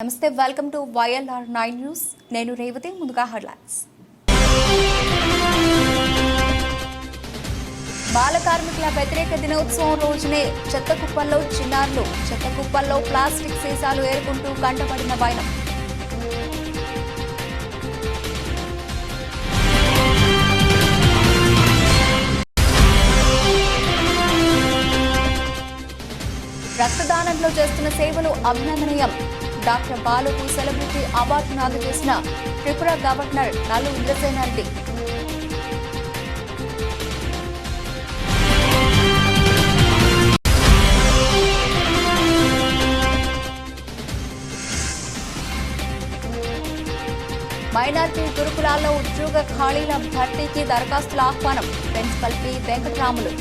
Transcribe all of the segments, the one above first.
నమస్తే welcome to YLR nine news నేను రేవతి ముందుగా హెడ్లైన్స్ బాల కార్మికుల వ్యతిరేక దినోత్సవం రోజునే చెత్త కుప్పల్లో చిన్నారులు చెత్త కుప్పల్లో ప్లాస్టిక్ సీసాలు ఏరుకుంటూ కంటపడిన వైనం. రక్తదానంలో చేస్తున్న సేవలు అభినందనీయం. డాక్టర్ బాలుకు సెలబ్రిటీ అవార్డును అందజేసిన త్రిపుర గవర్నర్ నల్లు ఇంద్రసేనారెడ్డి. మైనార్టీ గురుకులాల్లో ఉద్యోగ ఖాళీల భర్తీకి దరఖాస్తుల ఆహ్వానం ప్రిన్సిపల్ పి. వెంకటరాములు.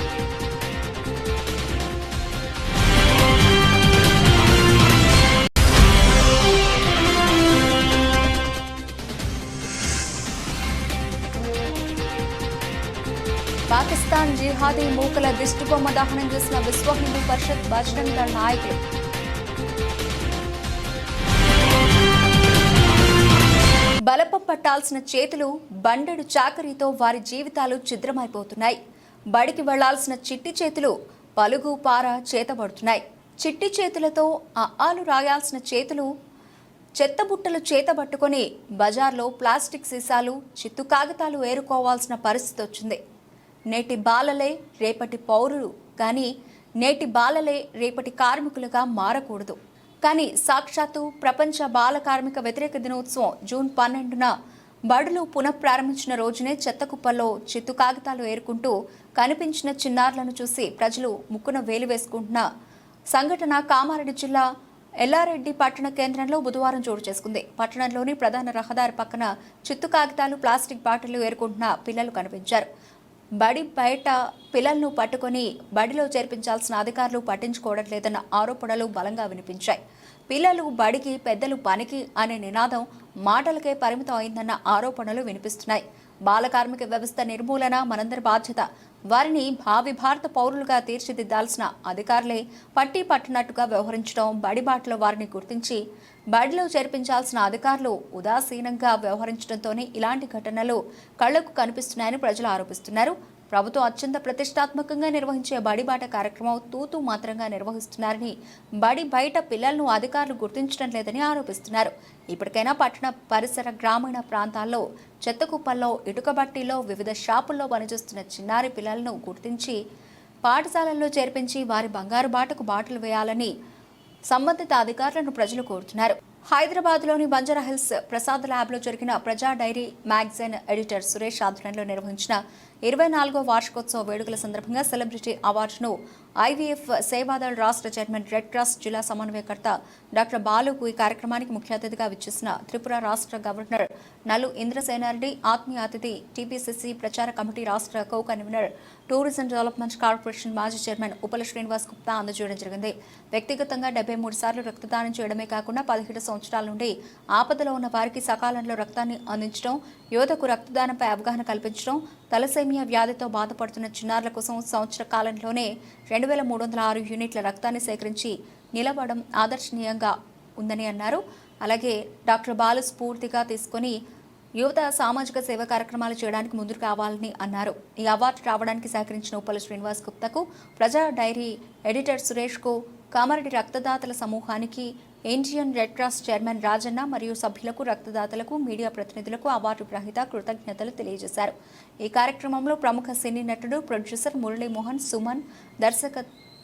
పాకిస్తాన్ జిహాదీ మూకల దిష్టిబొమ్మ దహనం చేసిన విశ్వ హిందూ పరిషత్ బజరంగ్ దళ నాయకులు బలపం పట్టాల్సిన చేతులు బండెడు చాకరీతో వారి జీవితాలు ఛిద్రమైపోతున్నాయి. బడికి వెళ్ళాల్సిన చిట్టి చేతులు పలుగు పార చేతబడుతున్నాయి. చిట్టి చేతులతో ఆలు రాయాల్సిన చేతులు చెత్తబుట్టలు చేతబట్టుకొని బజార్లో ప్లాస్టిక్ సీసాలు చిత్తు కాగితాలు ఏరుకోవాల్సిన పరిస్థితి వచ్చింది. నేటి బాలలే రేపటి పౌరులు. కానీ నేటి బాలలే రేపటి కార్మికులుగా మారకూడదు. కానీ సాక్షాత్తు ప్రపంచ బాల కార్మిక వ్యతిరేక దినోత్సవం జూన్ పన్నెండున బడులు పునఃప్రారంభించిన రోజునే చెత్త కుప్పల్లో చిత్తు కాగితాలు ఏరుకుంటూ కనిపించిన చిన్నారులను చూసి ప్రజలు ముక్కున వేలు వేసుకుంటున్న సంఘటన కామారెడ్డి జిల్లా ఎల్లారెడ్డి పట్టణ కేంద్రంలో బుధవారం చోటు చేసుకుంది. పట్టణంలోని ప్రధాన రహదారి పక్కన చిత్తు కాగితాలు ప్లాస్టిక్ బాటిళ్ళు ఏరుకుంటున్న పిల్లలు కనిపించారు. బడి బయట పిల్లలను పట్టుకొని బడిలో చేర్పించాల్సిన అధికారులు పట్టించుకోవడం లేదన్న ఆరోపణలు బలంగా వినిపించాయి. పిల్లలు బడికి పెద్దలు పనికి అనే నినాదం మాటలకే పరిమితం అయిందన్న ఆరోపణలు వినిపిస్తున్నాయి. బాల కార్మిక వ్యవస్థ నిర్మూలన మనందరి బాధ్యత. వారిని భావి భారత పౌరులుగా తీర్చిదిద్దాల్సిన అధికారులే పట్టి పట్టినట్టుగా వ్యవహరించడం బడిబాటలో వారిని గుర్తించి బడిలో చేర్పించాల్సిన అధికారులు ఉదాసీనంగా వ్యవహరించడంతోనే ఇలాంటి ఘటనలు కళ్ళకు కనిపిస్తున్నాయని ప్రజలు ఆరోపిస్తున్నారు. ప్రభుత్వం అత్యంత ప్రతిష్టాత్మకంగా నిర్వహించే బడిబాట కార్యక్రమం తూతూ మాత్రంగా నిర్వహిస్తున్నారని బడి బయట పిల్లలను అధికారులు గుర్తించడం లేదని ఆరోపిస్తున్నారు. ఇప్పటికైనా పట్టణ పరిసర గ్రామీణ ప్రాంతాల్లో చెత్త కుప్పల్లో ఇటుకబట్టీలో వివిధ షాపుల్లో పనిచేస్తున్న చిన్నారి పిల్లలను గుర్తించి పాఠశాలల్లో చేర్పించి వారి బంగారు బాటకు బాటలు వేయాలని సంబంధిత అధికారులను ప్రజలు కోరుతున్నారు. హైదరాబాద్లోని బంజారాహిల్స్ ప్రసాద్ ల్యాబ్లో జరిగిన ప్రజా డైరీ మ్యాగజైన్ ఎడిటర్ సురేష్ ఆధ్వర్యంలో నిర్వహించిన ఇరవై నాలుగో వార్షికోత్సవ వేడుకల సందర్భంగా సెలబ్రిటీ అవార్డును ఐవీఎఫ్ సేవాదళ్ రాష్ట్ర చైర్మన్ రెడ్ క్రాస్ జిల్లా సమన్వయకర్త డాక్టర్ బాలుకు ఈ కార్యక్రమానికి ముఖ్య అతిథిగా విచ్చేసిన త్రిపుర రాష్ట్ర గవర్నర్ నలు ఇంద్రసేనారెడ్డి ఆత్మీయ అతిథి టీపీసీసీ ప్రచార కమిటీ రాష్ట్ర co convener tourism development corporation మాజీ చైర్మన్ ఉపల శ్రీనివాస్ గుప్తా అందజేయడం జరిగింది. వ్యక్తిగతంగా డెబ్బై మూడు సార్లు రక్తదానం చేయడమే కాకుండా పదిహేడు సంవత్సరాల నుండి ఆపదలో ఉన్న వారికి సకాలంలో రక్తాన్ని అందించడం యువతకు రక్తదానంపై అవగాహన కల్పించడం తలసేమియా వ్యాధితో బాధపడుతున్న చిన్నారుల కోసం సంవత్సర కాలంలోనే రెండు వేల మూడు వందల ఆరు యూనిట్ల రక్తాన్ని సేకరించి నిలబడడం ఆదర్శనీయంగా ఉందని అన్నారు. అలాగే డాక్టర్ బాలు స్ఫూర్తిగా తీసుకొని యువత సామాజిక సేవ కార్యక్రమాలు చేయడానికి ముందుకు రావాలని అన్నారు. ఈ అవార్డు రావడానికి సహకరించిన ఉప్పల శ్రీనివాస్ గుప్తకు ప్రజా డైరీ ఎడిటర్ సురేష్కు కామారెడ్డి రక్తదాతల సమూహానికి Indian red cross chairman Rajanna మరియు సభ్యులకు రక్తదాతలకు మీడియా ప్రతినిధులకు అవార్డు గ్రహీత కృతజ్ఞతలు తెలియజేశారు. ఈ కార్యక్రమంలో ప్రముఖ సినీ నటుడు ప్రొడ్యూసర్ మురళీమోహన్ సుమన్ దర్శక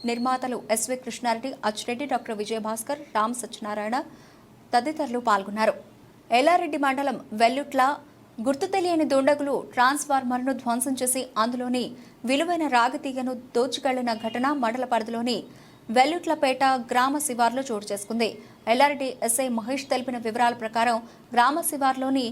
నిర్మాతలు ఎస్వి కృష్ణారెడ్డి అచ్చిరెడ్డి డాక్టర్ విజయభాస్కర్ రామ్ సత్యనారాయణ తదితరులు పాల్గొన్నారు. ఎల్లారెడ్డి మండలం వెల్లుట్ల గుర్తు తెలియని దుండగులు ట్రాన్స్ఫార్మర్ను ధ్వంసం చేసి అందులోని విలువైన రాగతీగను దోచుకెళ్ళిన ఘటన మండల పరిధిలోని వెల్లుట్లపేట గ్రామ శివార్లో చోటు చేసుకుంది. ఎల్ఆర్డి ఎస్ఐ మహేష్ తెలిపిన వివరాల ప్రకారం గ్రామ శివార్లోని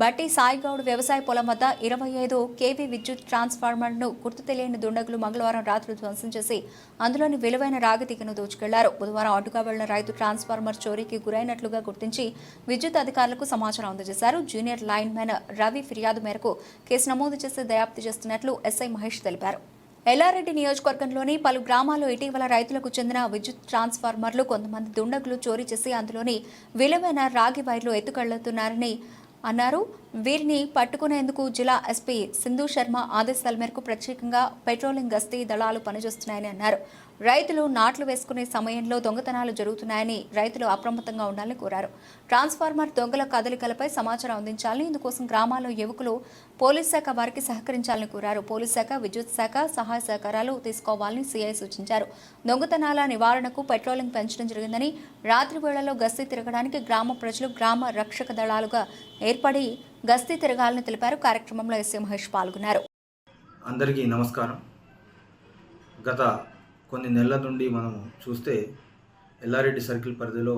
బట్టి సాయిగౌడ్ వ్యవసాయ పొలం వద్ద ఇరవై ఐదు కేవీ విద్యుత్ ట్రాన్స్ఫార్మర్ను గుర్తు తెలియని దుండగులు మంగళవారం రాత్రి ధ్వంసం చేసి అందులోని విలువైన రాగతీగను దోచుకెళ్ళారు. బుధవారం అడ్డుగా వెళ్ళిన రైతు ట్రాన్స్ఫార్మర్ చోరీకి గురైనట్లుగా గుర్తించి విద్యుత్ అధికారులకు సమాచారం అందజేశారు. జూనియర్ లైన్ మ్యాన్ రవి ఫిర్యాదు మేరకు కేసు నమోదు చేసి దర్యాప్తు చేస్తున్నట్లు ఎస్ఐ మహేష్ తెలిపారు. ఎల్లారెడ్డి నియోజకవర్గంలోని పలు గ్రామాల్లో ఇటీవల రైతులకు చెందిన విద్యుత్ ట్రాన్స్ఫార్మర్లు కొంతమంది దుండగులు చోరీ చేసి అందులోని విలువైన రాగి వైర్లు ఎత్తుకెళ్తున్నారని అన్నారు. వీరిని పట్టుకునేందుకు జిల్లా ఎస్పీ సింధు శర్మ ఆదేశాల మేరకు ప్రత్యేకంగా పెట్రోలింగ్ గస్తీ దళాలు పనిచేస్తున్నాయని అన్నారు. రైతులు నాట్లు వేసుకునే సమయంలో దొంగతనాలు జరుగుతున్నాయని రైతులు అప్రమత్తంగా ఉండాలని కోరారు. ట్రాన్స్ఫార్మర్ దొంగల కదలికలపై సమాచారం అందించాలని ఇందుకోసం గ్రామాల్లో యువకులు పోలీస్ శాఖ వారికి సహకరించాలని కోరారు. పోలీస్ శాఖ విద్యుత్ శాఖ సహాయ సహకారాలు తీసుకోవాలని సీఐ సూచించారు. దొంగతనాల నివారణకు పెట్రోలింగ్ పెంచడం జరిగిందని రాత్రి వేళల్లో గస్తీ తిరగడానికి గ్రామ ప్రజలు గ్రామ రక్షక దళాలుగా ఏర్పడి గస్తీ తిరగాలని తెలిపారు. కార్యక్రమంలో ఎస్సీ మహేష్ పాల్గొన్నారు. అందరికీ నమస్కారం. గత కొన్ని నెలల నుండి మనం చూస్తే ఎల్లారెడ్డి సర్కిల్ పరిధిలో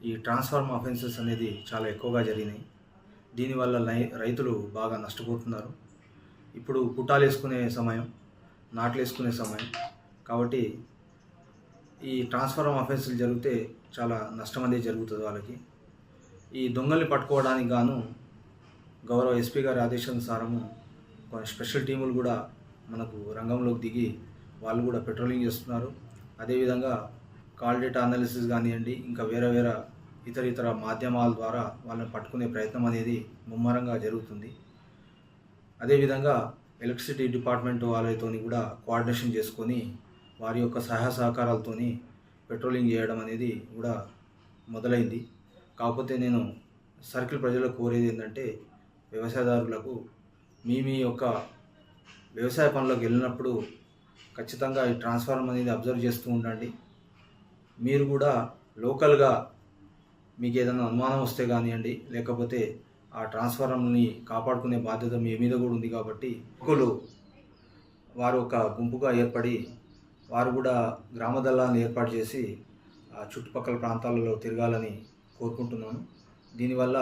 ఈ ట్రాన్స్ఫార్మ్ అఫెన్సెస్ అనేది చాలా ఎక్కువగా జరిగినాయి. దీనివల్ల రైతులు బాగా నష్టపోతున్నారు. ఇప్పుడు పుట్టాలు వేసుకునే సమయం నాట్లు వేసుకునే సమయం. కాబట్టి ఈ ట్రాన్స్ఫార్మ్ అఫెన్సులు జరిగితే చాలా నష్టం అనేది జరుగుతుంది వాళ్ళకి. ఈ దొంగల్ని పట్టుకోవడానికి గాను గౌరవ ఎస్పీ గారి ఆదేశానుసారము కొన్ని స్పెషల్ టీములు కూడా మనకు రంగంలోకి దిగి వాళ్ళు కూడా పెట్రోలింగ్ చేస్తున్నారు. అదేవిధంగా కాల్ డేటా అనాలిసిస్ కానివ్వండి ఇంకా వేరే వేరే ఇతర ఇతర మాధ్యమాల ద్వారా వాళ్ళని పట్టుకునే ప్రయత్నం అనేది ముమ్మరంగా జరుగుతుంది. అదేవిధంగా ఎలక్ట్రిసిటీ డిపార్ట్మెంట్ వాళ్ళతోని కూడా కోఆర్డినేషన్ చేసుకొని వారి యొక్క సహాయ సహకారాలతోని పెట్రోలింగ్ చేయడం అనేది కూడా మొదలైంది. కాకపోతే నేను సర్కిల్ ప్రజలకు కోరేది ఏంటంటే వ్యవసాయదారులకు మీ మీ యొక్క వ్యవసాయ పనులకు వెళ్ళినప్పుడు ఖచ్చితంగా ఈ ట్రాన్స్ఫార్మర్ అనేది అబ్జర్వ్ చేస్తూ ఉండండి. మీరు కూడా లోకల్గా మీకు ఏదైనా అనుమానం వస్తే కానివ్వండి లేకపోతే ఆ ట్రాన్స్ఫార్మర్ని కాపాడుకునే బాధ్యత మీ మీద కూడా ఉంది కాబట్టి ఒకరు వారు ఒక గుంపుగా ఏర్పడి వారు కూడా గ్రామ దళాలను ఏర్పాటు చేసి ఆ చుట్టుపక్కల ప్రాంతాలలో తిరగాలని కోరుకుంటున్నాను. దీనివల్ల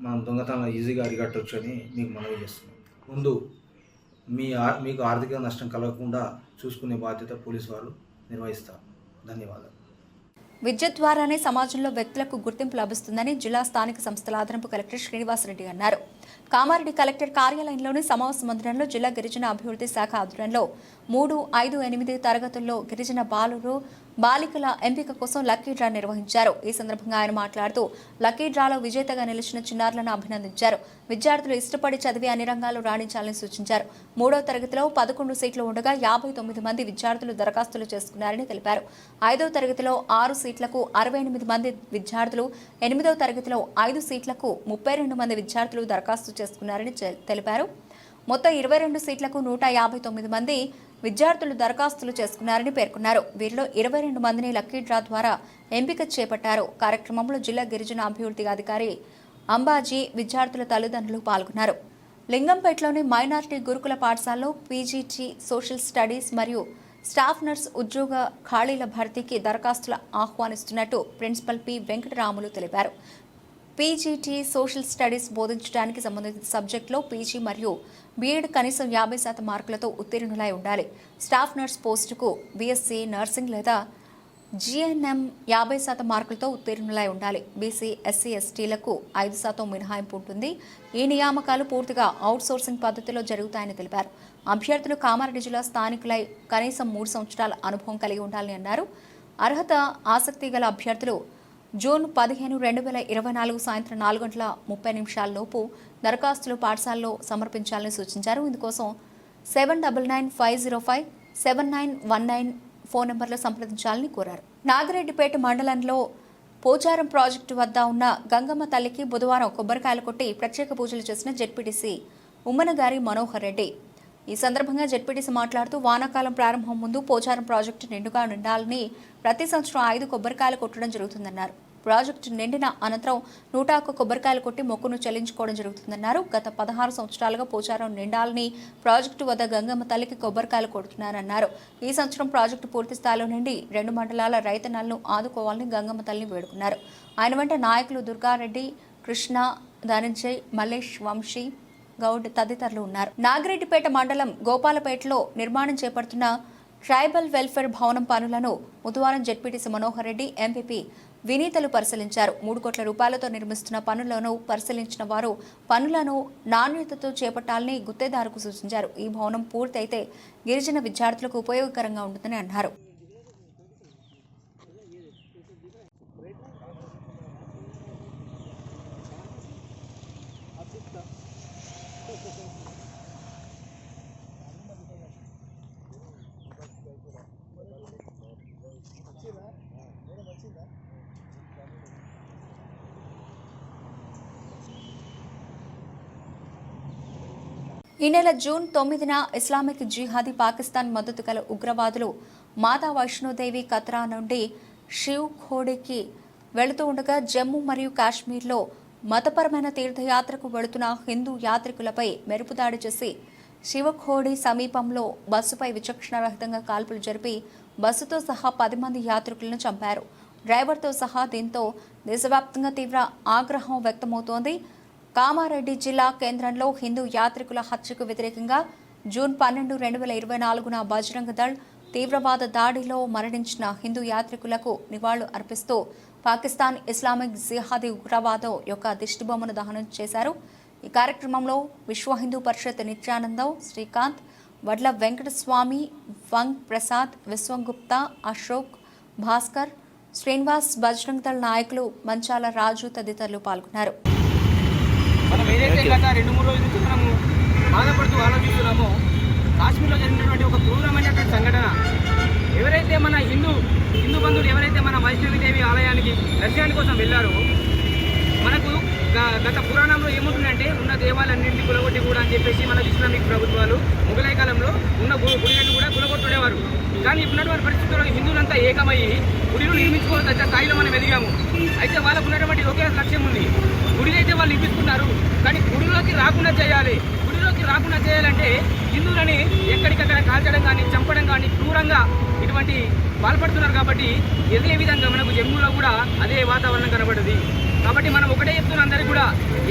మనం దొంగతనం ఈజీగా అరిగట్టవచ్చు అని మీకు మనవి చేస్తున్నాం. ముందు మీ మీకు ఆర్థిక నష్టం కలగకుండా చూసుకునే బాధ్యత పోలీసు వారు నిర్వహిస్తారు. ధన్యవాదాలు. విద్యుత్ ద్వారానే సమాజంలో వ్యక్తులకు గుర్తింపు లభిస్తుందని జిల్లా స్థానిక సంస్థల అదనపు కలెక్టర్ శ్రీనివాసరెడ్డి అన్నారు. కామారెడ్డి కలెక్టర్ కార్యాలయంలోని సమావేశ మందిరంలో జిల్లా గిరిజన అభివృద్ధి శాఖ ఆధ్వర్యంలో మూడు ఐదు ఎనిమిది తరగతుల్లో గిరిజన బాలురు బాలికల ఎంపిక కోసం లక్కీ డ్రా నిర్వహించారు. ఈ సందర్భంగా ఆయన మాట్లాడుతూ లక్కీ డ్రాలో విజేతగా నిలిచిన చిన్నారులను అభినందించారు. విద్యార్థులు ఇష్టపడి చదివి అన్ని రంగాల్లో రాణించాలని సూచించారు. మూడో తరగతిలో పదకొండు సీట్లు ఉండగా యాభై తొమ్మిది మంది విద్యార్థులు దరఖాస్తులు చేసుకున్నారని తెలిపారు. ఐదో తరగతిలో ఆరు సీట్లకు అరవై ఎనిమిది మంది విద్యార్థులు ఎనిమిదో తరగతిలో ఐదు సీట్లకు ముప్పై రెండు మంది విద్యార్థులు దరఖాస్తు చేసుకున్నారని తెలిపారు. మొత్తం ఇరవై రెండు సీట్లకు నూట యాభై తొమ్మిది మంది విద్యార్థులు దరఖాస్తులు చేసుకున్నారని పేర్కొన్నారు. వీరిలో ఇరవై రెండు మందిని లక్కీ డ్రా ద్వారా ఎంపిక చేపట్టారు. కార్యక్రమంలో జిల్లా గిరిజన అభివృద్ధి అధికారి అంబాజీ విద్యార్థుల తల్లిదండ్రులు పాల్గొన్నారు. లింగంపేటలోని మైనారిటీ గురుకుల పాఠశాలలో పీజీటీ సోషల్ స్టడీస్ మరియు స్టాఫ్ నర్స్ ఉద్యోగ ఖాళీల భర్తీకి దరఖాస్తులు ఆహ్వానిస్తున్నట్టు ప్రిన్సిపల్ పి. వెంకటరాములు తెలిపారు. పీజీటీ సోషల్ స్టడీస్ బోధించడానికి సంబంధించిన సబ్జెక్టులో పీజీ మరియు బీఎడ్ కనీసం యాభై శాతం మార్కులతో ఉత్తీర్ణులై ఉండాలి. స్టాఫ్ నర్స్ పోస్టుకు బీఎస్సీ నర్సింగ్ లేదా జిఎన్ఎం యాభై శాతం మార్కులతో ఉత్తీర్ణులై ఉండాలి. బీసీ ఎస్సీ ఎస్టీలకు ఐదు శాతం మినహాయింపు ఉంటుంది. ఈ నియామకాలు పూర్తిగా అవుట్సోర్సింగ్ పద్ధతిలో జరుగుతాయని తెలిపారు. అభ్యర్థులు కామారెడ్డి జిల్లా స్థానికులై కనీసం మూడు సంవత్సరాల అనుభవం కలిగి ఉండాలని అన్నారు. అర్హత ఆసక్తి గల అభ్యర్థులు జూన్ పదిహేను రెండు వేల ఇరవై నాలుగు సాయంత్రం నాలుగు గంటల ముప్పై నిమిషాల లోపు దరఖాస్తులు పాఠశాలలో సమర్పించాలని సూచించారు. ఇందుకోసం seven double nine five zero five seven nine one nine phone నెంబర్లో సంప్రదించాలని కోరారు. నాగిరెడ్డిపేట మండలంలో పోచారం ప్రాజెక్టు వద్ద ఉన్న గంగమ్మ తల్లికి బుధవారం కొబ్బరికాయలు కొట్టి ప్రత్యేక పూజలు చేసిన జెడ్పీటీసీ ఉమ్మనగారి మనోహర్ రెడ్డి ఈ సందర్భంగా జెడ్పీటీసీ మాట్లాడుతూ వానాకాలం ప్రారంభం ముందు పోచారం ప్రాజెక్టు నిండుగా నిండాలని ప్రతి సంవత్సరం ఐదు కొబ్బరికాయలు కొట్టడం జరుగుతుందన్నారు. ప్రాజెక్టు నిండిన అనంతరం నూట ఒక్క కొబ్బరికాయలు కొట్టి మొక్కును చెల్లించుకోవడం జరుగుతుందన్నారు. గత పదహారు సంవత్సరాలుగా పోచారం నిండాలని ప్రాజెక్టు వద్ద గంగమ్మ తల్లికి కొబ్బరికాయలు కొడుతున్నారన్నారు. ఈ సంవత్సరం ప్రాజెక్టు పూర్తి స్థాయిలో నిండి రెండు మండలాల రైతన్నలను ఆదుకోవాలని గంగమ్మ తల్లిని వేడుకున్నారు. ఆయన వెంట నాయకులు దుర్గారెడ్డి కృష్ణ ధనంజయ్ మల్లేష్ వంశీ గౌడ్ తదితరులు ఉన్నారు. నాగిరెడ్డిపేట మండలం గోపాలపేటలో నిర్మాణం చేపడుతున్న ట్రైబల్ వెల్ఫేర్ భవనం పనులను బుధవారం జెడ్పీటీసీ మనోహర్ రెడ్డి ఎంపీపీ వినీతలు పరిశీలించారు. మూడు కోట్ల రూపాయలతో నిర్మిస్తున్న పనులను పరిశీలించిన వారు పనులను నాణ్యతతో చేపట్టాలని గుత్తేదారుకు సూచించారు. ఈ భవనం పూర్తయితే గిరిజన విద్యార్థులకు ఉపయోగకరంగా ఉంటుందని అన్నారు. ఈ నెల జూన్ తొమ్మిదిన ఇస్లామిక్ జిహాదీ పాకిస్తాన్ మద్దతు గల ఉగ్రవాదులు మాతా వైష్ణోదేవి కత్రా నుండి శివ్ ఖోడికి వెళుతూ ఉండగా జమ్మూ మరియు కాశ్మీర్లో మతపరమైన తీర్థయాత్రకు వెళుతున్న హిందూ యాత్రికులపై మెరుపుదాడి చేసి శివఖోడి సమీపంలో బస్సుపై విచక్షణారహితంగా కాల్పులు జరిపి బస్సుతో సహా పది మంది యాత్రికులను చంపారు. డ్రైవర్తో సహా దీంతో దేశవ్యాప్తంగా తీవ్ర ఆగ్రహం వ్యక్తమవుతోంది. కామారెడ్డి జిల్లా కేంద్రంలో హిందూ యాత్రికుల హత్యకు వ్యతిరేకంగా జూన్ పన్నెండు రెండు వేల ఇరవై నాలుగున బజరంగ దళ్ తీవ్రవాద దాడిలో మరణించిన హిందూ యాత్రికులకు నివాళులు అర్పిస్తూ పాకిస్తాన్ ఇస్లామిక్ జిహాదీ ఉగ్రవాదం యొక్క దిష్టిబొమ్మను దహనం చేశారు. ఈ కార్యక్రమంలో విశ్వ హిందూ పరిషత్ నిత్యానందం శ్రీకాంత్ వడ్ల వెంకటస్వామి వంగ్ ప్రసాద్ విశ్వంగుప్తా అశోక్ భాస్కర్ శ్రీనివాస్ బజరంగ్ దళ్ నాయకులు మంచాల రాజు తదితరులు పాల్గొన్నారు. మనం ఏదైతే గత రెండు మూడు రోజుల నుంచి మనము బాధపడుతూ ఆలోచిస్తున్నామో కాశ్మీర్లో జరిగినటువంటి ఒక క్రూరమైనటువంటి సంఘటన. ఎవరైతే మన హిందూ హిందూ బంధువులు ఎవరైతే మన వైష్ణవిదేవి ఆలయానికి దర్శనాని కోసం వెళ్ళారో మనకు గత పురాణంలో ఏముంటుందంటే ఉన్న దేవాలన్నింటినీ కులగొట్టి కూడా అని చెప్పేసి మన ఇస్లామిక్ ప్రభుత్వాలు ముగలై కాలంలో ఉన్న గుడిలను కూడా కులగొట్టుడేవారు. కానీ ఇప్పుడున్నటువంటి పరిస్థితుల్లో హిందువులంతా ఏకమయ్యి గుడిలు నిర్మించుకోవాల్సిన స్థాయిలో మనం ఎదిగాము. అయితే వాళ్ళకు ఉన్నటువంటి ఒకే లక్ష్యం ఉంది. గుడిని అయితే వాళ్ళు నిర్మించుకున్నారు కానీ గుడిలోకి రాకుండా చేయాలి. గుడిలోకి రాకుండా చేయాలంటే హిందువులని ఎక్కడికక్కడ కాల్చడం కానీ చంపడం కానీ క్రూరంగా ఇటువంటి పాల్పడుతున్నారు కాబట్టి ఇదే విధంగా మనకు జమ్మూలో కూడా అదే వాతావరణం కనబడుతుంది కాబట్టి మనం ఒకటే చెప్తున్నా అందరికీ కూడా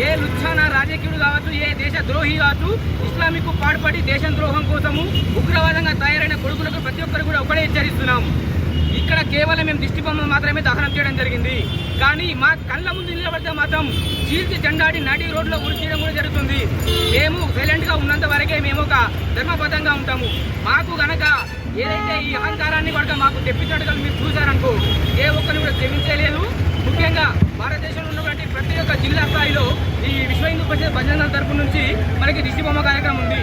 ఏ లుచ్చాన రాజకీయుడు కావచ్చు ఏ దేశ ద్రోహి కావచ్చు ఇస్లామిక్ పాటుపడి దేశం ద్రోహం కోసము ఉగ్రవాదంగా తయారైన కొడుకులకు ప్రతి ఒక్కరు కూడా ఒకటే హెచ్చరిస్తున్నాం ఇక్కడ కేవలం మేము దిష్టి బొమ్మలు మాత్రమే దహనం చేయడం జరిగింది. కానీ మా కళ్ళ ముందు నిలబడితే మాత్రం చీల్చి చెండాడి నడి రోడ్లో ఉరి చేయడం కూడా జరుగుతుంది. మేము సైలెంట్గా ఉన్నంత వరకే మేము ఒక ధర్మబద్ధంగా ఉంటాము. మాకు గనక ఏదైతే ఈ అహంకారాన్ని కనుక మాకు తెప్పించడం మీరు చూశారనుకో ఏ ఒక్కరిని కూడా క్షమించలేదు ముఖ్యంగా భారతదేశంలో ఉన్నటువంటి ప్రతి ఒక్క జిల్లా స్థాయిలో ఈ విశ్వ హిందూ పరిషత్ భజన తరపు నుంచి మనకి దిష్టి బొమ్మ కార్యక్రమం ఉంది.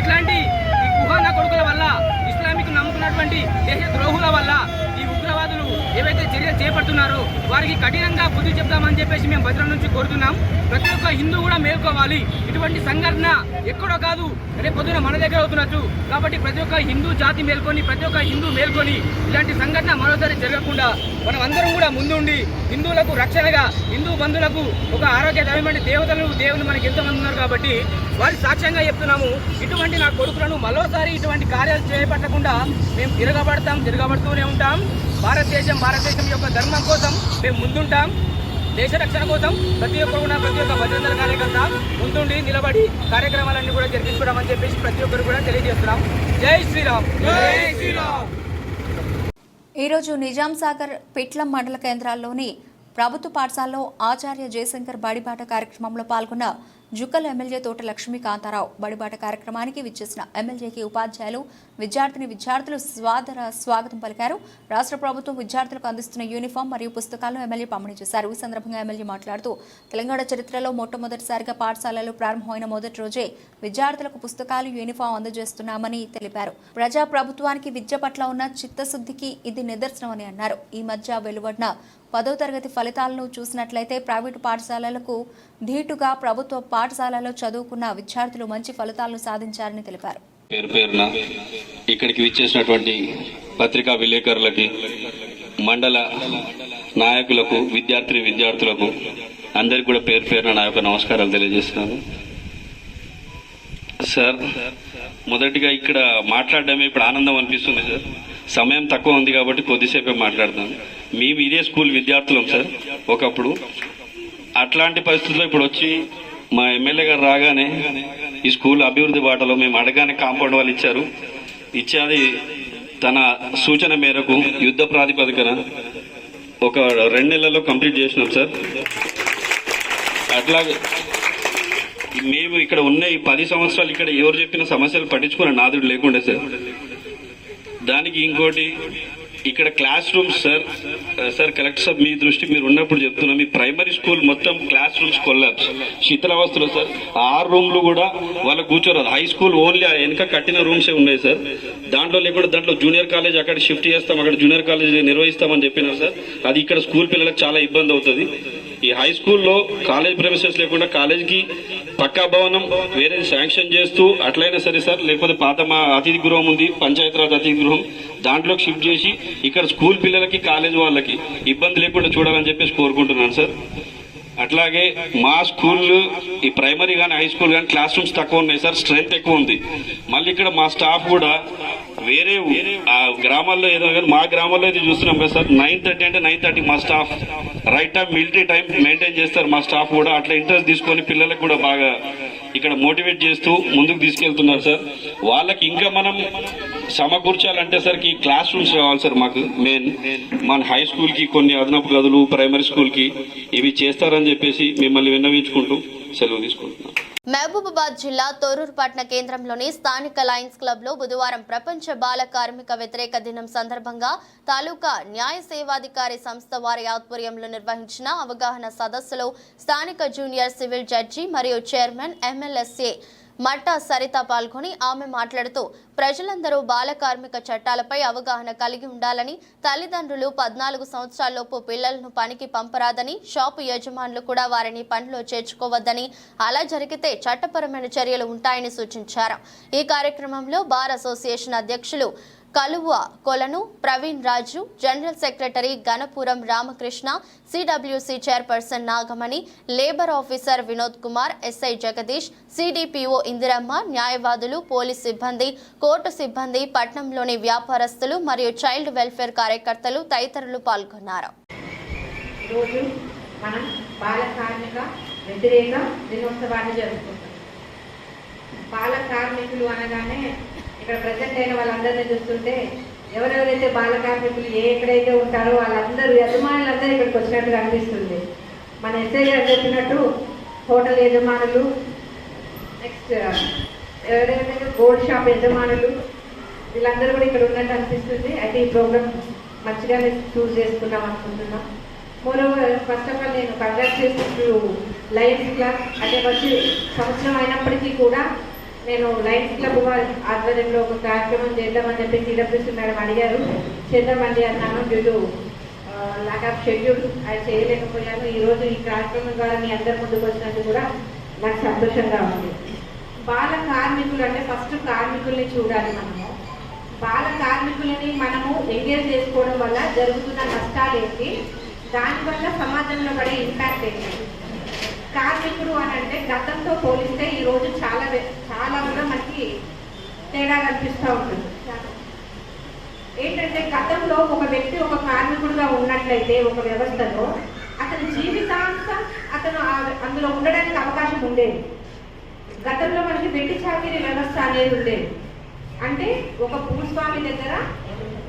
ఇట్లాంటి ఈ కుహానా కొడుకుల వల్ల ఇస్లామిక్ నమ్ముకున్నటువంటి దేశ ద్రోహుల వల్ల ఈ ఉగ్రవాదులు ఏవైతే చర్యలు చేపడుతున్నారో వారికి కఠినంగా బుద్ధి చెప్తామని చెప్పేసి మేము భద్రం నుంచి కోరుతున్నాం. ప్రతి ఒక్క హిందూ కూడా మేల్కోవాలి. ఇటువంటి సంఘటన ఎక్కడో కాదు రేపు పొద్దున మన దగ్గర అవుతున్నట్టు. కాబట్టి ప్రతి ఒక్క హిందూ జాతి మేల్కొని ప్రతి ఒక్క హిందూ మేల్కొని ఇలాంటి సంఘటన మరోసారి జరగకుండా మనం అందరం కూడా ముందుండి హిందువులకు రక్షణగా హిందూ బంధువులకు ఒక ఆరోగ్యకరమైన దేవతలు దేవులు మనకి ఎంతమంది ఉన్నారు కాబట్టి వారి సాక్ష్యంగా చెప్తున్నాము. ఇటువంటి నా కొడుకులను మరోసారి ఇటువంటి కార్యాలు చేపట్టకుండా మేము తిరగబడతాం తిరగబడుతూనే ఉంటాం. భారతదేశం భారతదేశం యొక్క ధర్మం కోసం మేము ముందుంటాం. దేశ రక్షణ కోసం ప్రతి ఒక్కరు కూడా ప్రతి ఒక్క భద్రతల కార్యకర్త ముందుండి నిలబడి కార్యక్రమాలన్నీ కూడా జరిపించుకోవడం చెప్పేసి ప్రతి ఒక్కరు కూడా తెలియజేస్తున్నాం. జై శ్రీరామ్. జై శ్రీరామ్. ఈరోజు నిజాం సాగర్ పిట్లం మండల కేంద్రాల్లోని ప్రభుత్వ పాఠశాలలో ఆచార్య జయశంకర్ బడిబాట కార్యక్రమంలో పాల్గొన్న జుక్కల్ ఎమ్మెల్యే తోట లక్ష్మీ కాంతారావు బడిబాట కార్యక్రమానికి విచ్చేసిన ఎమ్మెల్యేకి ఉపాధ్యాయులు విద్యార్థిని విద్యార్థులు స్వాదర స్వాగతం పలికారు. రాష్ట్ర ప్రభుత్వం విద్యార్థులకు అందిస్తున్న యూనిఫామ్ మరియు పుస్తకాలను ఎమ్మెల్యే పంపిణీ చేశారు. ఈ సందర్భంగా ఎమ్మెల్యే మాట్లాడుతూ తెలంగాణ చరిత్రలో మొట్టమొదటిసారిగా పాఠశాలలు ప్రారంభమైన మొదటి రోజే విద్యార్థులకు పుస్తకాలు యూనిఫామ్ అందజేస్తున్నామని తెలిపారు. ప్రజా ప్రభుత్వానికి విద్య పట్ల ఉన్న చిత్తశుద్ధికి ఇది నిదర్శనమని అన్నారు. ఈ మధ్య వెలువడిన పదో తరగతి ఫలితాలను చూసినట్లయితే ప్రైవేటు పాఠశాలలకు ధీటుగా ప్రభుత్వ పాఠశాలలో చదువుకున్న విద్యార్థులు మంచి ఫలితాలను సాధించారని తెలిపారు. పేరు పేరున ఇక్కడికి విచ్చేసినటువంటి పత్రికా విలేకరులకి మండల నాయకులకు విద్యార్థి విద్యార్థులకు అందరికి కూడా పేరు పేరున నా యొక్క నమస్కారాలు తెలియజేస్తున్నాను. సార్ మొదటిగా ఇక్కడ మాట్లాడడమే ఇప్పుడు ఆనందం అనిపిస్తుంది సార్. సమయం తక్కువ ఉంది కాబట్టి కొద్దిసేపే మాట్లాడతాను మేము ఇదే స్కూల్ విద్యార్థులం సార్. ఒకప్పుడు అట్లాంటి పరిస్థితుల్లో ఇప్పుడు వచ్చి మా ఎమ్మెల్యే గారు రాగానే ఈ స్కూల్ అభివృద్ధి బాటలో మేము అడగానే కాంపౌండ్ వాళ్ళు ఇచ్చారు. ఇచ్చేది తన సూచన మేరకు యుద్ధ ప్రాతిపదికన ఒక రెండు నెలల్లో కంప్లీట్ చేసినాం సార్. అట్లాగే మేము ఇక్కడ ఉన్న ఈ పది సంవత్సరాలు ఇక్కడ ఎవరు చెప్పిన సమస్యలు పట్టించుకున్న నాదుడు లేకుండే సార్. దానికి ఇంకోటి ఇక్కడ class rooms sir sir collector sir మీ దృష్టి మీరు ఉన్నప్పుడు చెప్తున్నా మీ ప్రైమరీ స్కూల్ మొత్తం క్లాస్ రూమ్స్ కొల్లాప్స్ శీతలావస్థలో సార్ ఆరు రూమ్లు కూడా వాళ్ళు కూర్చోరాదు. హై స్కూల్ ఓన్లీ వెనుక వెనక కట్టిన రూమ్సే ఉన్నాయి సార్ దాంట్లో లేకుండా దాంట్లో జూనియర్ కాలేజ్ అక్కడ షిఫ్ట్ చేస్తాం అక్కడ జూనియర్ కాలేజ్ నిర్వహిస్తామని చెప్పినారు సార్ అది ఇక్కడ స్కూల్ పిల్లలకు చాలా ఇబ్బంది అవుతుంది. ఈ హై స్కూల్లో కాలేజ్ ప్రెమిసెస్ లేకుండా కాలేజ్కి పక్కా భవనం వేరే శాంక్షన్ చేస్తూ అట్లయినా సరే సార్ లేకపోతే పాత మా అతిథి గృహం ఉంది పంచాయతీరాజ్ అతిథి గృహం దాంట్లోకి షిఫ్ట్ చేసి ఇక్కడ స్కూల్ పిల్లలకి కాలేజ్ వాళ్ళకి ఇబ్బంది లేకుండా చూడాలని చెప్పేసి కోరుకుంటున్నాను సార్. అట్లాగే మా స్కూల్ ఈ ప్రైమరీ కానీ హై స్కూల్ కానీ క్లాస్ రూమ్స్ తక్కువ ఉన్నాయి సార్ స్ట్రెంత్ ఎక్కువ ఉంది. మళ్ళీ ఇక్కడ మా స్టాఫ్ కూడా వేరే ఆ గ్రామాల్లో ఏదో కానీ మా గ్రామాల్లో అయితే చూస్తున్నాం కదా సార్ నైన్ థర్టీ అంటే నైన్ థర్టీ మా staff right time military time maintain చేస్తారు మా స్టాఫ్ కూడా. అట్లా ఇంట్రెస్ట్ తీసుకొని పిల్లలకు కూడా బాగా ఇక్కడ మోటివేట్ చేస్తూ ముందుకు తీసుకెళ్తున్నారు సార్. వాళ్ళకి ఇంకా మనం సమకూర్చాలంటే సార్ ఈ క్లాస్ రూమ్స్ కావాలి సార్ మాకు మెయిన్. మన హై స్కూల్కి కొన్ని అదనపు గదులు ప్రైమరీ స్కూల్కి ఇవి చేస్తారని చెప్పేసి మిమ్మల్ని విన్నవించుకుంటూ సెలవు తీసుకుంటున్నాను మహబూబాబాద్ జిల్లా తొర్రూరు కేంద్రంలోని స్థానిక లయన్స్ క్లబ్లో బుధవారం ప్రపంచ బాల కార్మిక వ్యతిరేక దినం సందర్భంగా తాలూకా న్యాయ సేవాధికారి సంస్థ వారి ఆధ్వర్యంలో నిర్వహించిన అవగాహన సదస్సులో స్థానిక జూనియర్ సివిల్ జడ్జి మరియు చైర్మన్ ఎమ్మెల్యేసీ మట్టా సరిత పాల్గొని ఆమె మాట్లాడుతూ ప్రజలందరూ బాల కార్మిక చట్టాలపై అవగాహన కలిగి ఉండాలని తల్లిదండ్రులు పద్నాలుగు సంవత్సరాలలోపు పిల్లలను పనికి పంపరాదని షాపు యజమానులు కూడా వారిని పనిలో చేర్చుకోవద్దని అలా జరిగితే చట్టపరమైన చర్యలు ఉంటాయని సూచించారు. ఈ కార్యక్రమంలో బార్ అసోసియేషన్ అధ్యక్షులు Kaluva Kolanu Praveen Raju general secretary Ganapuram Ramakrishna CWC chairperson Nagamani labour officer Vinod Kumar SI Jagadish CDPO Indiramma న్యాయవాదులు పోలీస్ సిబ్బంది కోర్టు సిబ్బంది పట్నంలోని వ్యాపారస్తులు మరియు చైల్డ్ వెల్ఫేర్ కార్యకర్తలు తదితరులు పాల్గొన్నారు. రోజు మనం బాల కార్మిక వ్యతిరేక దినోత్సవాన్ని జరుపుకుంటాం బాల కార్మికులు అనగానే ఇక్కడ ప్రజెంట్ అయిన వాళ్ళందరినీ చూస్తుంటే ఎవరెవరైతే బాల కార్మికులు ఏ ఎక్కడైతే ఉంటారో వాళ్ళందరూ యజమానులందరూ ఇక్కడికి వచ్చినట్టుగా అనిపిస్తుంది. మన ఎస్ఐ గారు చెప్పినట్టు హోటల్ యజమానులు నెక్స్ట్ ఎవరైతే గోల్డ్ షాప్ యజమానులు వీళ్ళందరూ కూడా ఇక్కడ ఉన్నట్టు అనిపిస్తుంది. అయితే ఈ ప్రోగ్రామ్ మంచిగానే చూస్ చేసుకుందాం అనుకుంటున్నాం. మోరోవర్ ఫస్ట్ ఆఫ్ ఆల్ నేను కండక్ట్ చేసినట్టు లైన్స్ క్లాస్ అంటే వచ్చి సంవత్సరం అయినప్పటికీ కూడా నేను లైన్స్ క్లబ్ ఆధ్వర్యంలో ఒక కార్యక్రమం చేద్దామని చెప్పి సిడబ్ల్యూసీ మేడం అడిగారు. చేద్దామండి అన్నాను. డ్యూ నాకు లాక్ ఆఫ్ షెడ్యూల్ అది చేయలేకపోయాను ఈరోజు ఈ కార్యక్రమం ద్వారా మీ అందరి ముందుకు వచ్చినట్టు కూడా నాకు సంతోషంగా ఉంది. బాల కార్మికులు అంటే ఫస్ట్ కార్మికుల్ని చూడాలి మనము. బాల కార్మికులని మనము ఎంగేజ్ చేసుకోవడం వల్ల జరుగుతున్న నష్టాలు ఏంటి దానివల్ల సమాజంలో పడే ఇంపాక్ట్ ఏంటి? గతంతో పోలిస్తే ఈ రోజు చాలా చాలా కూడా మనకి తేడా కనిపిస్తూ ఉంటుంది. ఏంటంటే గతంలో ఒక వ్యక్తి ఒక కార్మికుడుగా ఉన్నట్లయితే ఒక వ్యవస్థలో అతని జీవితాంతం అతను అందులో ఉండడానికి అవకాశం ఉండేది. గతంలో మనకి వెట్టి చాకరీ వ్యవస్థ అనేది ఉండేది. అంటే ఒక భూస్వామి దగ్గర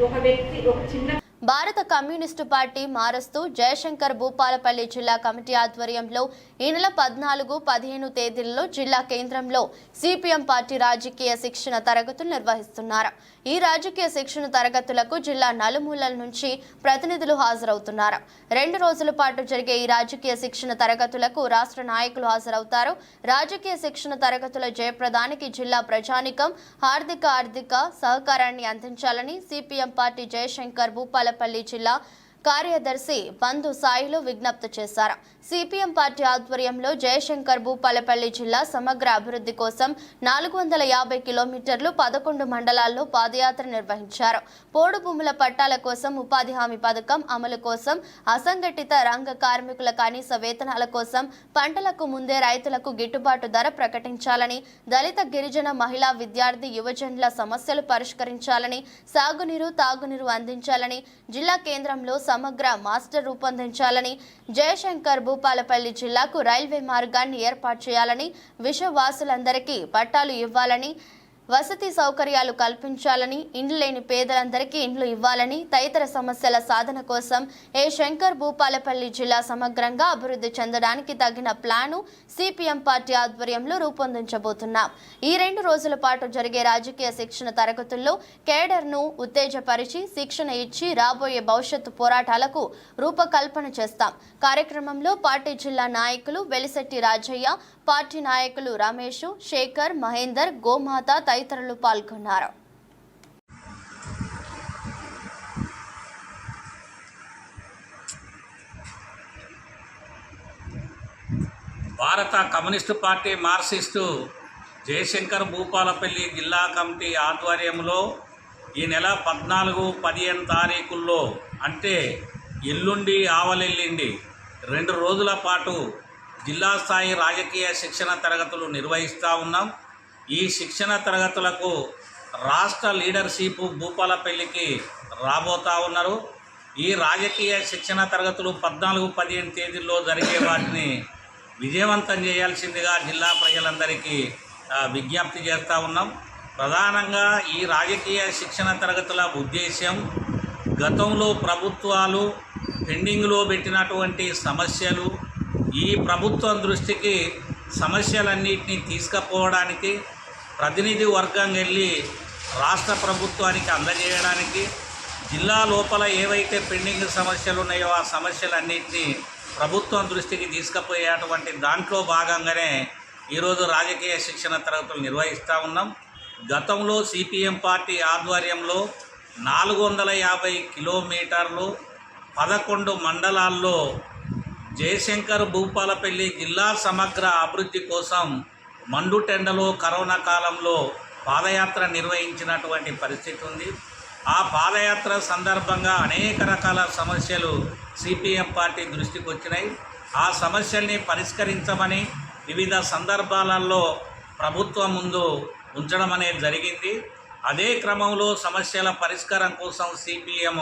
ఒక వ్యక్తి ఒక చిన్న భారత కమ్యూనిస్టు పార్టీ మారస్తూ జయశంకర్ భూపాలపల్లి జిల్లా కమిటీ ఆధ్వర్యంలో ఈ నెల పద్నాలుగు పదిహేను తేదీలలో జిల్లా కేంద్రంలో సిపిఎం పార్టీ రాజకీయ శిక్షణ తరగతులు నిర్వహిస్తున్నారు. ఈ రాజకీయ శిక్షణ తరగతులకు జిల్లా నలుమూలల నుంచి ప్రతినిధులు హాజరవుతున్నారు. రెండు రోజుల పాటు జరిగే ఈ రాజకీయ శిక్షణ తరగతులకు రాష్ట్ర నాయకులు హాజరవుతారు. రాజకీయ శిక్షణ తరగతుల జయప్రదానికి జిల్లా ప్రజానికం హార్దిక ఆర్థిక సహకారాన్ని అందించాలని సిపిఎం పార్టీ జయశంకర్ భూపాలపల్లి జిల్లా కార్యదర్శి బంధు సాయిలు విజ్ఞప్తి చేశారు. సిపిఎం పార్టీ ఆధ్వర్యంలో జయశంకర్ భూపాలపల్లి జిల్లా సమగ్ర అభివృద్ధి కోసం నాలుగు వందల యాభై కిలోమీటర్లు పదకొండు మండలాల్లో పాదయాత్ర నిర్వహించారు. పోడు భూముల పట్టాల కోసం ఉపాధి హామీ పథకం అమలు కోసం అసంఘటిత రంగ కార్మికుల కనీస వేతనాల కోసం పంటలకు ముందే రైతులకు గిట్టుబాటు ధర ప్రకటించాలని దళిత గిరిజన మహిళా విద్యార్థి యువజనుల సమస్యలు పరిష్కరించాలని సాగునీరు తాగునీరు అందించాలని జిల్లా కేంద్రంలో సమగ్ర మాస్టర్ రూపొందించాలని జయశంకర్ భూపాలపల్లి జిల్లాకు రైల్వే మార్గాన్ని ఏర్పాటు చేయాలని విషవాసులందరికీ పట్టాలు ఇవ్వాలని వసతి సౌకర్యాలు కల్పించాలని ఇండ్లు లేని పేదలందరికీ ఇండ్లు ఇవ్వాలని తదితర సమస్యల సాధన కోసం ఏ శంకర్ భూపాలపల్లి జిల్లా సమగ్రంగా అభివృద్ధి చెందడానికి తగిన ప్లాను సిపిఎం పార్టీ ఆధ్వర్యంలో రూపొందించబోతున్నాం. ఈ రెండు రోజుల పాటు జరిగే రాజకీయ శిక్షణ తరగతుల్లో కేడర్ను ఉత్తేజపరిచి శిక్షణ ఇచ్చి రాబోయే భవిష్యత్తు పోరాటాలకు రూపకల్పన చేస్తాం. కార్యక్రమంలో పార్టీ జిల్లా నాయకులు వెలిశెట్టి రాజయ్య పార్టీ నాయకులు రమేష్ శేఖర్ మహేందర్ గోమాత తదితరులు పాల్గొన్నారు. భారత communist party Marxist Jayashankar Bhupalpally జిల్లా కమిటీ ఆధ్వర్యంలో ఈ నెల పద్నాలుగు పదిహేను తారీఖుల్లో అంటే ఎల్లుండి ఆవలెల్లిండి రెండు రోజుల పాటు జిల్లా స్థాయి రాజకీయ శిక్షణ తరగతులు నిర్వహిస్తూ ఉన్నాం. ఈ శిక్షణ తరగతులకు రాష్ట్ర లీడర్షిప్ భూపాలపల్లికి రాబోతా ఉన్నారు. ఈ రాజకీయ శిక్షణ తరగతులు పద్నాలుగు పదిహేను తేదీల్లో జరిగే వాటిని విజయవంతం చేయాల్సిందిగా జిల్లా ప్రజలందరికీ విజ్ఞప్తి చేస్తూ ఉన్నాం. ప్రధానంగా ఈ రాజకీయ శిక్షణ తరగతుల ఉద్దేశ్యం గతంలో ప్రభుత్వాలు పెండింగ్లో పెట్టినటువంటి సమస్యలు ఈ ప్రభుత్వం దృష్టికి సమస్యలన్నింటినీ తీసుకుపోవడానికి ప్రతినిధి వర్గం వెళ్ళి రాష్ట్ర ప్రభుత్వానికి అందజేయడానికి జిల్లా లోపల ఏవైతే పెండింగ్ సమస్యలు ఉన్నాయో ఆ సమస్యలన్నింటినీ ప్రభుత్వం దృష్టికి తీసుకుపోయేటువంటి దాంట్లో భాగంగానే ఈరోజు రాజకీయ శిక్షణ తరగతులు నిర్వహిస్తూ ఉన్నాం. గతంలో సిపిఎం పార్టీ ఆధ్వర్యంలో నాలుగు వందల యాభై కిలోమీటర్లు పదకొండు మండలాల్లో జయశంకర్ భూపాలపల్లి జిల్లా సమగ్ర అభివృద్ధి కోసం మండుటెండలో కరోనా కాలంలో పాదయాత్ర నిర్వహించినటువంటి పరిస్థితి ఉంది. ఆ పాదయాత్ర సందర్భంగా అనేక రకాల సమస్యలు సిపిఎం పార్టీ దృష్టికి వచ్చినాయి. ఆ సమస్యల్ని పరిష్కరించమని వివిధ సందర్భాలలో ప్రభుత్వం ముందు ఉంచడం అనేది జరిగింది. అదే క్రమంలో సమస్యల పరిష్కారం కోసం సిపిఎం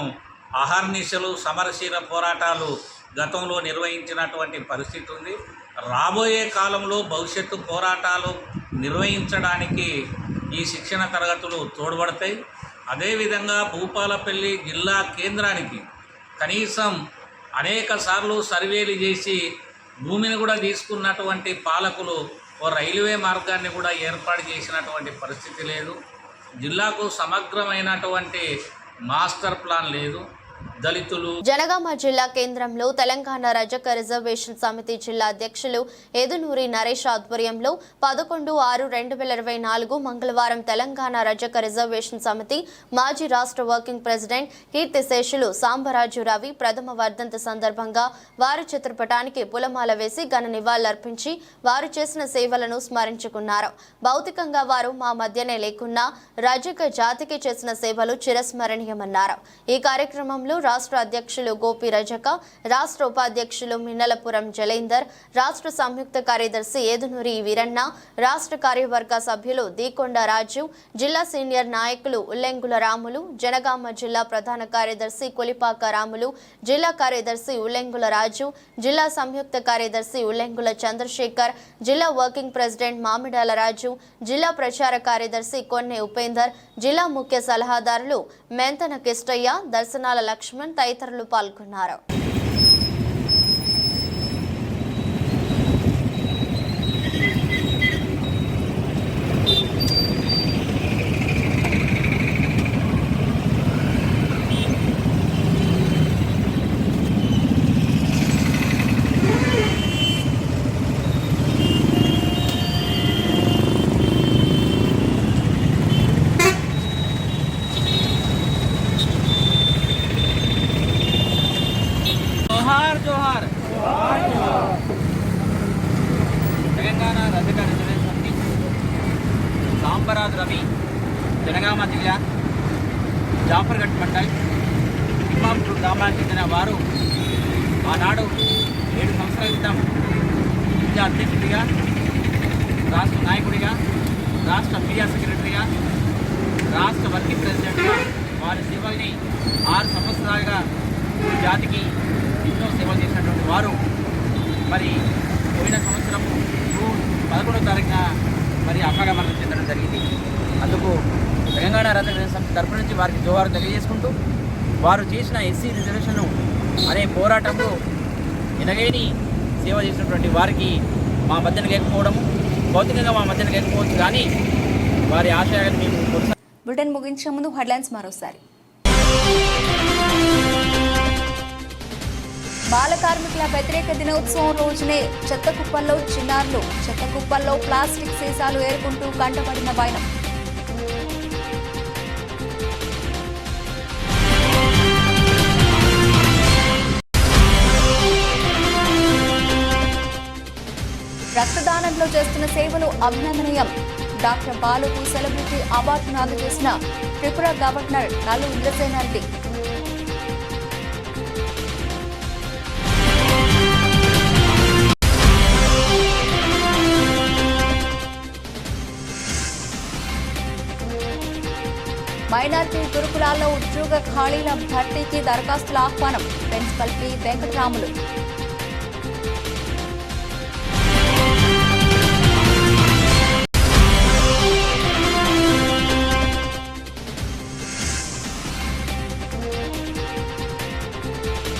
అహర్నిశలు సమరశీల పోరాటాలు గతంలో నిర్వహించినటువంటి పరిస్థితి ఉంది. రాబోయే కాలంలో భవిష్యత్తు పోరాటాలు నిర్వహించడానికి ఈ శిక్షణ తరగతులు తోడ్పడతాయి. అదేవిధంగా భూపాలపల్లి జిల్లా కేంద్రానికి కనీసం అనేక సార్లు సర్వేలు చేసి భూమిని కూడా తీసుకున్నటువంటి పాలకులు ఓ రైల్వే మార్గాన్ని కూడా ఏర్పాటు చేసినటువంటి పరిస్థితి లేదు. జిల్లాకు సమగ్రమైనటువంటి మాస్టర్ ప్లాన్ లేదు. దళితులు జనగామ జిల్లా కేంద్రంలో తెలంగాణ రజక రిజర్వేషన్ సమితి జిల్లా అధ్యక్షులు ఎదునూరి నరేష్ ఆధ్వర్యంలో పదకొండు ఆరు రెండు వేల ఇరవై నాలుగు మంగళవారం తెలంగాణ రజక రిజర్వేషన్ సమితి మాజీ రాష్ట్ర వర్కింగ్ ప్రెసిడెంట్ కీర్తిశేషులు సాంబరాజు రవి ప్రథమ వర్ధంతి సందర్భంగా వారి చిత్రపటానికి పులమాల వేసి ఘన నివాళులర్పించి వారు చేసిన సేవలను స్మరించుకున్నారు. భౌతికంగా వారు మా మధ్యనే లేకున్నా రజక జాతికి చేసిన సేవలు చిరస్మరణీయమన్నారు. ఈ కార్యక్రమంలో రాష్ట్ర అధ్యక్షులు గోపి రజక రాష్ట్ర ఉపాధ్యక్షులు మిన్నలపురం జలేందర్ రాష్ట్ర సంయుక్త కార్యదర్శి ఏదునూరి వీరన్న రాష్ట్ర కార్యవర్గ సభ్యులు దీకొండ రాజు జిల్లా సీనియర్ నాయకులు ఉల్లెంగుల రాములు జనగామ జిల్లా ప్రధాన కార్యదర్శి కొలిపాక రాములు జిల్లా కార్యదర్శి ఉల్లెంగుల రాజు జిల్లా సంయుక్త కార్యదర్శి ఉల్లెంగుల చంద్రశేఖర్ జిల్లా వర్కింగ్ ప్రెసిడెంట్ మామిడాల రాజు జిల్లా ప్రచార కార్యదర్శి కొన్నె ఉపేందర్ జిల్లా ముఖ్య సలహాదారులు మెంతన కిష్టయ్య దర్శనాల లక్ష్మణ్ తదితరులు పాల్గొన్నారు జోహార్ జోహార్ తెలంగాణ రజక రిజర్వేషన్ సమితి సాంబరాజ్ రవి జనగామ జిల్లా జాఫర్గఢ్ మండల్ ఇమాంపూర్ గ్రామానికి చెందిన వారు ఆనాడు ఏడు సంవత్సరాల క్రితం జిల్లా అధ్యక్షుడిగా రాష్ట్ర నాయకుడిగా రాష్ట్ర మీడియా సెక్రటరీగా రాష్ట్ర వర్కింగ్ ప్రెసిడెంట్గా వారి సేవల్ని ఆరు సంవత్సరాలుగా ఈ జాతికి ఎన్నో సేవలు చేసినటువంటి వారు మరి పోయిన సంవత్సరం జూన్ పదకొండవ తారీఖున మరి అకాల మరణం చెందడం జరిగింది. అందుకు తెలంగాణ రద్ద సమితి తరపు నుంచి వారికి జోహారు తెలియజేసుకుంటూ వారు చేసిన ఎస్సీ రిజర్వేషన్ అనే పోరాటంలో ఎనగేని సేవ చేసినటువంటి వారికి మా మధ్యన లేకపోవడము భౌతికంగా మా మధ్యన లేకపోవచ్చు కానీ వారి ఆశయాలను మేము కొనసా బులెటిన్ ముగించే ముందు హెడ్లైన్స్ మరోసారి. బాల కార్మికుల వ్యతిరేక దినోత్సవం రోజునే చెత్త కుప్పల్లో చిన్నారులు చెత్త కుప్పల్లో ప్లాస్టిక్ సీసాలు ఏరుకుంటూ కంటపడిన వైనం. రక్తదానంలో చేస్తున్న సేవలు అభినందనీయం. డాక్టర్ బాలుకు సెలబ్రిటీ అవార్డును అందజేసిన త్రిపుర గవర్నర్ నల్లు ఇంద్రసేనారెడ్డి మైనార్టీ గురుకులాల్లో ఉద్యోగ ఖాళీల భర్తీకి దరఖాస్తుల ఆహ్వానం ప్రిన్సిపల్ పి వెంకటరాములు.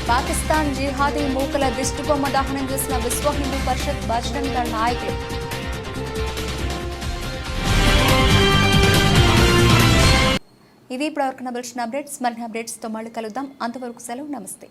పాకిస్తాన్ జిహాదీ మూకల దిష్టిబొమ్మ దహనం చేసిన విశ్వ హిందూ పరిషత్ బజరంగ నాయకులు ఇవి ఇప్పటివరకు నా అప్డేట్స్. మరిన్ని అప్డేట్స్తో మళ్ళీ కలుద్దాం. అంతవరకు సెలవు. నమస్తే.